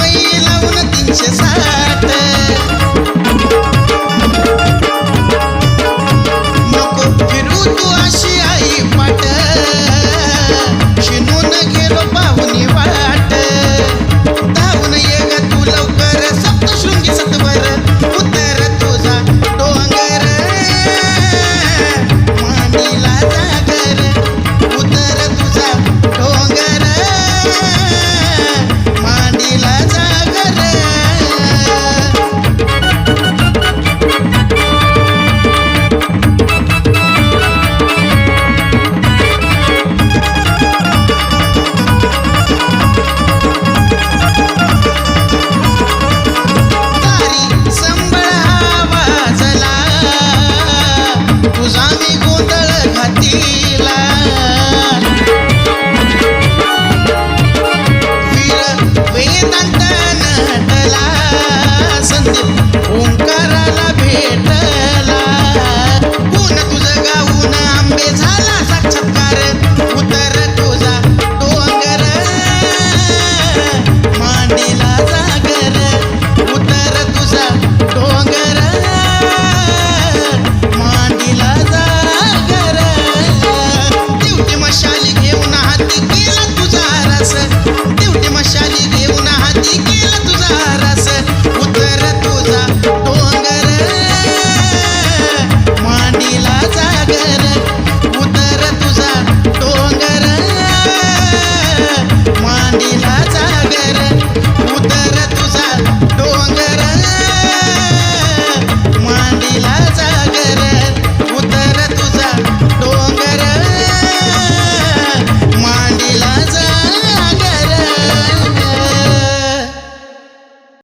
मैलावून तीनशे सहा भेटला. कोण तुझं गाऊन आंबे झाला?